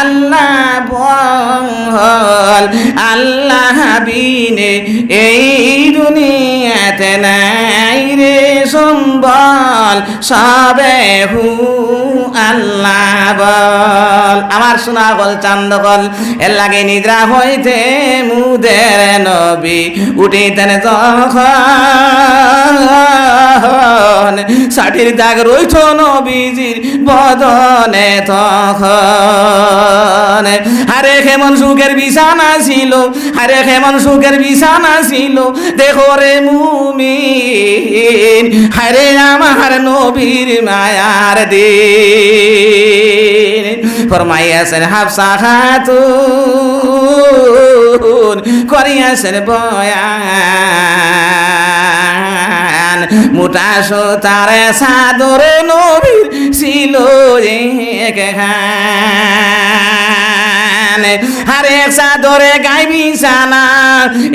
আল্লাহ বল, আল্লাহ বিনে এই দুনিয়াতে নাই রে সম্বল, সবে হু আল্লাহ বল। আমার শোনা গল, চান্দ গল, এর লাগে নিদ্রা হইতে মুদের নবী উঠিতেন তখন ষাটির দাগ রইছ নবীজির বদনে তখন। আরে কেমন সুখের বিছানা ছিল, আরে কেমন সুখের বিছানা ছিল, দেখো রে মুমিন, আরে আমার নবীর মায়ার দিন। ফরমাইয়াছেন হাফসা খাতুন, করিয়াছেন বয়ান। মোটা সোতারে সাদরে নবীর ছিল আরে এক সাদরে গাইবি সানা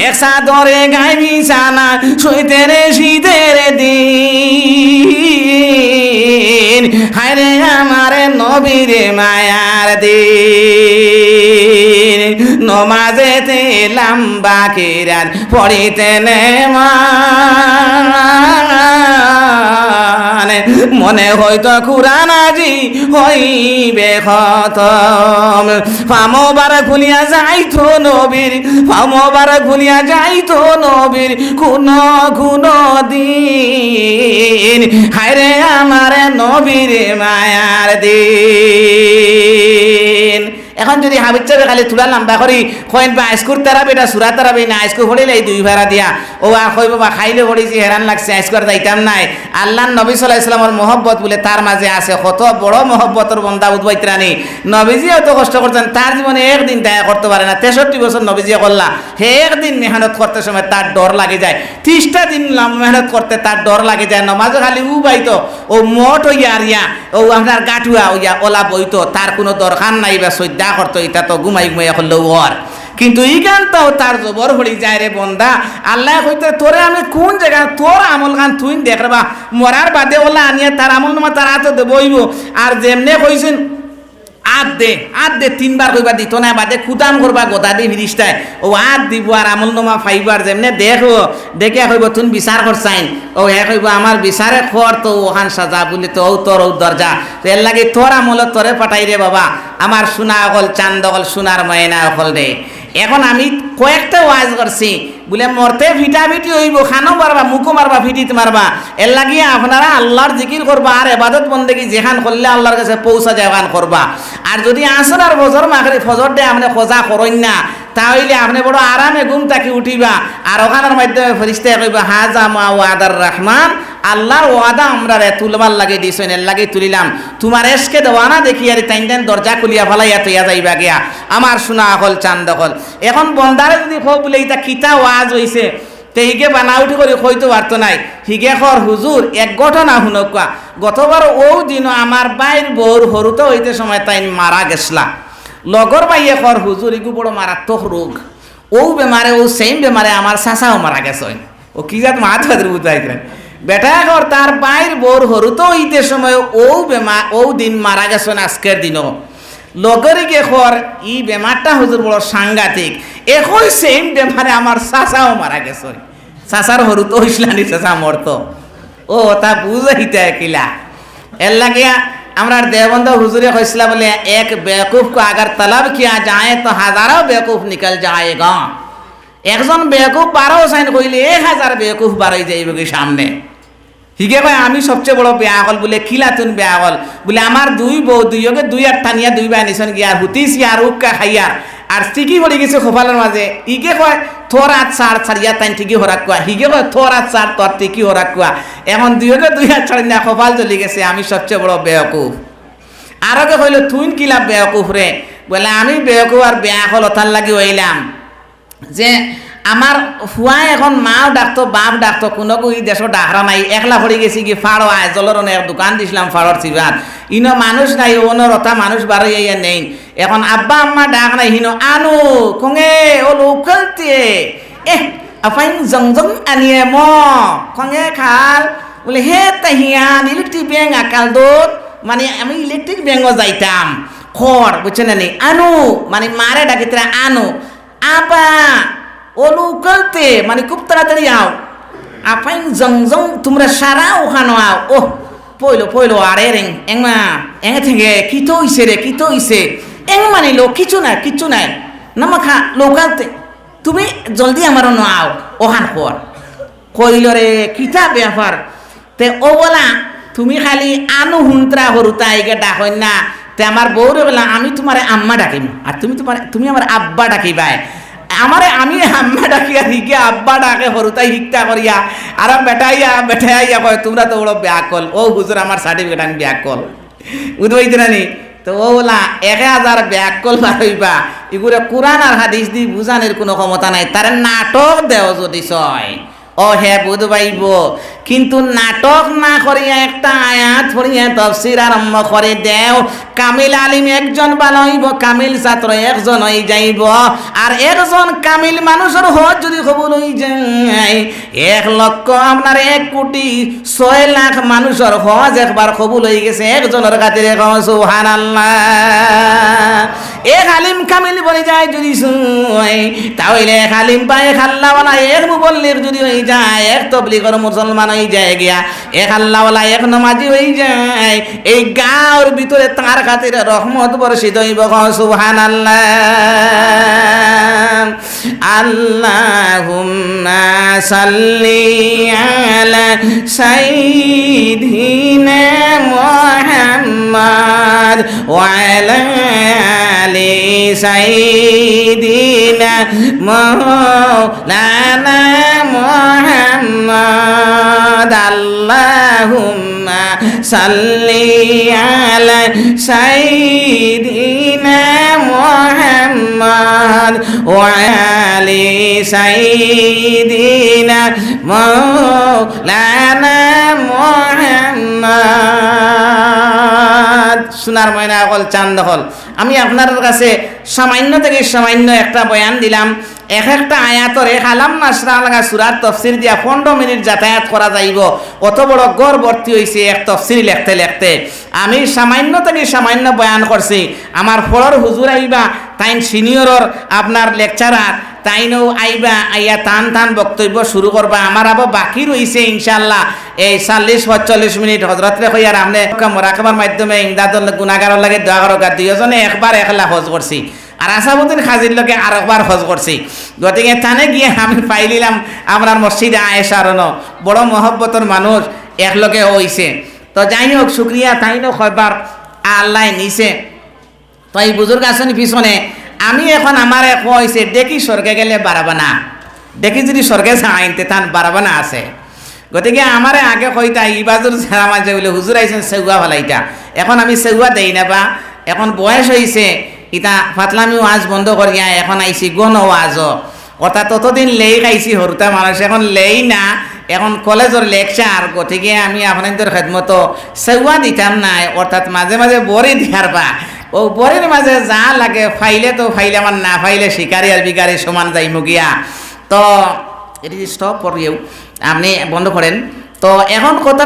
এক সাদরে গাইবি সানা সইতে রে শীতের দিন। হায়রে আমার নবীরে মায়ার দিন। নমাজেতে লাম্বা কিরাত পড়িতে মানে মনে হয়তো কুরান আজি হইবে খতম। ফামবার খুলিয়া যাইতো নবীর, ফামবার খুলিয়া যাইতো নবীর কোন কোন দিন। হায়রে আমার নবীর মায়ার দিন। এখন যদি হাবিজ খালি তুলা লম্বা করি কইন বা আইসকুর তারাবে এটা সুরা তারাবে না আইসকু ভরিলে এই দুই ভাড়া দিয়া। ও আ কই বাবা, খাইলে ভরিছি হেরান লাগছে আইসকর যাইতাম নাই। আল্লাহ নবী সাল্লাহ ইসলামের মহব্বত বলে তার মাঝে আছে, কত বড় মহব্বতর বন্দা উদ্বৈত্রানি নবীজি এত কষ্ট করছেন তার জীবনে একদিন দয়া করতে পারে না, তেষট্টি বছর নবীজি করলা হে একদিন মেহনত করতে সময় তার ডর লাগে যায়। ত্রিশটা দিন মেহনত করতে তার ডর লাগে যায় নমাজও খালি উ বাইতো ও মোট হইয়া আর ইয়া। ও আপনার গাঠুয়া হইয়া ওলা বইতো তার কোনো দরকার নাই বা সৈদ্যা করতো এটা তো ঘুমাই ঘুমাইয়া করলেও ওর কিন্তু এই গানটাও তার জবর হলি যায় রে বন্দা। আল্লাহ কইতে তোরে আমি কোন জায়গা তোর আমল গান তুই দেখ মরার বাদে ওলা আনিয়া তার আমল নামা তার হাতে দেবইব। আর যেমনে কইছেন আদ দে আদ দে, তিনবার কইবা দিত না বাদে খুদাম করবা, গোদা দি ফিরিস্তায় ও আদ দিব আর আমল নমা ফাইবার যেমনে দেখো, দেখে কইব তুন বিচার করছাইন ও হে কইব আমার বিচারে খর তো ওহান সাজা বলি তো ও তোর দরজা তো এর লাগে তোর আমল তোরে পাঠাই রে বাবা। আমার সোনা অকল, চান্দ অকল সোনার ময়না অকল রে এখন আমি কয়েকটা ওয়াজ করছি। বলে, মরতে ভিটা ভিটি হইব, খানো মারবা, মুখো মারবা, ভিটিত মারবা। এর লাগিয়ে আপনারা আল্লাহর জিকির করবা আর এবাদত বন্দেগি যেখান করলে আল্লাহর কাছে পৌঁছা যাওয়ান করবা। আর যদি আসর আর বজর মাখরি ফজর দে আপনি খোঁজা করেন না। তাহলে আপনি বড় আরামে ঘুম তাকি উঠিবা। আর ওখানের মাধ্যমে ফরিস্তে কইবা, হাজা মা ওয়াদার রহমান, আল্লাহর ওয়াদা আমরা রে তুলবার লাগে দিছেন এর লাগে তুলিলাম। তোমার এসকে দেওয়ানা দেখি, আর টাইন টাইন দরজা খুলিয়া ফেলাইয়া তৈয়া যাইবা গিয়া। আমার শোনা হল, চান্দ হল। এখন বন্দারে যদি খো বলে এটা কিতা ওয়াজ হইছে? তে হিগে বানা উঠি করে কইতে পারতো নাই। হিগে খর হুজুর, এক ঘটনা শুনক কোয়া গতবার ও দিন আমার বাইর বউর হরুতে হইতে সময় তাই মারা গেছলা। লগর বাইয়ে খর হুজুর ইগু বড় মারাত্মক রোগ ও বেমারে ও সেম বেমারে আমার চাচাও মারা গেছে। ও কি জাত হাতের বুঝাইছিলেন বেটা ঘর তার বাইর বোর হরু তো ঈদে সময় ও বেমা ও দিন মারা গেছেন আজকের দিনও লগরে গে খর ই বেমারটা হুজুর বড় সাংঘাতিক। একই সেম বেমারে আমার চাচাও মারা গেছে। চাচার হরু তো ইসলানি চাচা মরত ও তা বুঝাইতে কিলা এর লাগিয়া আমরা দেবন্দ হুজুরে হয়েছিলাম বলে, এক বেকুফ কো আগার তলব কিয়া যায় তো হাজারো বেকুফ নিকল যায়গা একজন বেকুফ বারো সাইন কইলে, এক হাজার বেকুফ বাড়াই যাইবে সামনে? হিগে ভাই আমি সবচেয়ে বড় বেয়া হল বলে বেয়া হল। বলে আমার দুই বউ দুইকে দুই আর টানিয়া দুই বাই নিছন গিয়া হুতিছি আর উক্কা খাইয়ার আর ঠিকই পড়ে গেছে খোফালের মাঝে ইগে কয় তোর হাত চার ছাড়িয়া তাই ঠিকই হরাক কোয়া হিগে কয় তোর হাত চার তোর ঠিকই হরাক কোয়া এখন দুইকে দুই হাত ছাড়ি খোফাল চলে গেছে আমি সবচেয়ে বড় বেয়কুফ। আরকে কইল তুই কিলা বেয়কুফ রে বলে আমি বেয়কুফ আর বেয়া হল ওথার লাগি হইলাম যে আমার ফুয়াই এখন মাও ডাকতো বাপ ডাকতো কোনো ই দেশও ডাকরা নাই, একলা পড়ে গেছি কি ফাড়ো আয় জলের অনেক দোকান দিছিলাম ফাড়র চিবাত ইনো মানুষ নাই অন্য রথা মানুষ বারো ইয়ে নেই। এখন আব্বা আম্মা ডাক নাই হিনো আনু কঙে ও লোকালতে এ আপাইন জং জং আনিয়ে ম কঙে খাল বলে, হে তাহিয়ান ইলেকট্রিক ব্যাংক আকাল দোত মানে আমি ইলেকট্রিক ব্যাংকও যাইতাম। খড় বুঝছেন আনু মানে মারে ডাকিতে আনু। আপা করতে মানে খুব তাড়াতাড়ি আও আপাই জং জং তোমরা সারা ওখানো আও ও পইলো পইলো আরে রেং এংমা এঙে থেকে কি তো হইছে রে কি তো হইছে এং মানিলো কিছু নাই কিছু নাই নামাখা লোকালতে তুমি জলদি আমার ন আও ওখান পর কইল রে কিতা ব্যাপার তে ও বলা তুমি খালি আনু হুন্ত্রা হরুতা এইগে ডাকই না তে আমার বউরে বলা আমি তোমার আম্মা ডাকিম আর তুমি তোমার তুমি আমার আব্বা ডাকিবাই আমারে আমি আম্মা ডাকিয়া শিখে আব্বা ডাকে হরুতাই শিক্ষা করিয়া। আর বেটাইয়া বেটাইয়া কয়, তোমরা তো ওরা ব্যাকল। ও হুজুর, আমার সার্টিফিকেট আমি ব্যাকল। বুঝতে না নি? তো ও বলা, এক হাজার ব্যাকল পারইবা এগুলো কোরআন আর হাদিস দি বুঝানোর কোনো ক্ষমতা নাই। তার নাটক দেও যদি ছয়। ও হে বুধ পাইব কিন্তু নাটক না করিয়া একটা আয়াত পড়িয়া তফসির আরম্ভ করে দেও। কামিল আলিম একজন বানাইব, কামিল ছাত্র একজন হয়ে যাইব। আর একজন কামিল মানুষের হজ যদি কবুল হয়ে যায়, এক লক্ষ আপনার এক কোটি ছয় লাখ মানুষের হজ একবার কবুল হয়ে গেছে একজনের খাতিরে সুহান আল্লাহ এক আলিম কামিল বলে যায় যদি তাহলে এক আলিম বা এক আল্লাহওয়ালা এক মুবল্লির যদি হয়ে যায়, এক তবলিগর মুসলমান হয়ে যায় গিয়া। এক আল্লাহওয়ালা এক নমাজি হয়ে যায়। এই গাঁর ভিতরে তার খাতিরে রহমত বর্ষিত হইব সুহান আল্লাহ আল্লাহুম্মা সাল্লি আলা সাইয়্যিদিনা মুহাম্মদ ওয়া সাইয়্যিদিনা মাওলানা মুহাম্মদ আল্লাহুম্মা সাল্লি আলা সাইয়্যিদিনা মুহাম্মদ ওয়া আলি সাইয়্যিদিনা মাওলানা মুহাম্মদ। সোনার ময়না, অকল চান দখল আমি আপনার কাছে সামান্য থেকে সামান্য একটা বয়ান দিলাম। এক একটা আয়াতর এক আলাম নাসরা লাগা সুরার তফসির দিয়া পনেরো মিনিট যাতায়াত করা যাইব। অত বড় গড় হয়েছে এক তফসির লেখতে লেখতে। আমি সামান্য থেকে সামান্য বয়ান করছি। আমার ফলর হুজুর আইবা, তাইন সিনিয়রর আপনার লেকচারার তাইনও আইবা, আইয়া টান টান বক্তব্য শুরু করবা। আমার আবার বাকি রয়েছে ইনশাল্লাহ এই চল্লিশ পঁয়তাল্লিশ মিনিট হজরতরে কইয়ার আমনে মরাকাবার মাধ্যমে ইংদাদর গুণাগারের লাগে দোয়া করো দুইজনে একবার একলা হজ করছি আর আসামুদ্দিন খাজির লোকে আর একবার হজ করছি গতিকে টানে গিয়ে আমি পাইলিলাম আমার মসজিদে আয়েশার বড় মহব্বতর মানুষ একলগে হইছে তো যাই হোক শুক্রিয়া তাইনও কয়বার আল্লাহ নিছে। তো এই বুজুর্গ আছেন পিছনে আমি এখন আমার হয়েছে দেখি স্বর্গে গেলে বাড়াবা না দেখি যদি স্বর্গে আইনতে তান বাড়াবা না আছে। গতিকে আমারে আগে কইতা ইবাজুর ছেড়া মাঝে বলে হুজুর আইছেন সেগুয়া ভালাইটা এখন আমি সেগুয়া দেই না বা এখন বয়স হয়েছে ইতা ফাতলামি ওয়াজ বন্ধ করিয়া এখন আইছি গণ ওয়াজ অর্থাৎ ততদিন লেই খাইছি হরুতা মানুষ এখন লেই না, এখন কলেজের লেকচার গতিকে আমি আপনাদের খেদমত সেগুয়া দিতাম নাই অর্থাৎ মাঝে মাঝে বড়ি দিয়ার বা। ও পরের মাঝে যা লাগে, ফাইলে তো ফাইলে আমার না, ফাইলে শিকারি আর বিকারি সমান যাই মুগিয়া। তো, এটি স্টপ করিও আপনি বন্ধ করেন। তো, এখন কথা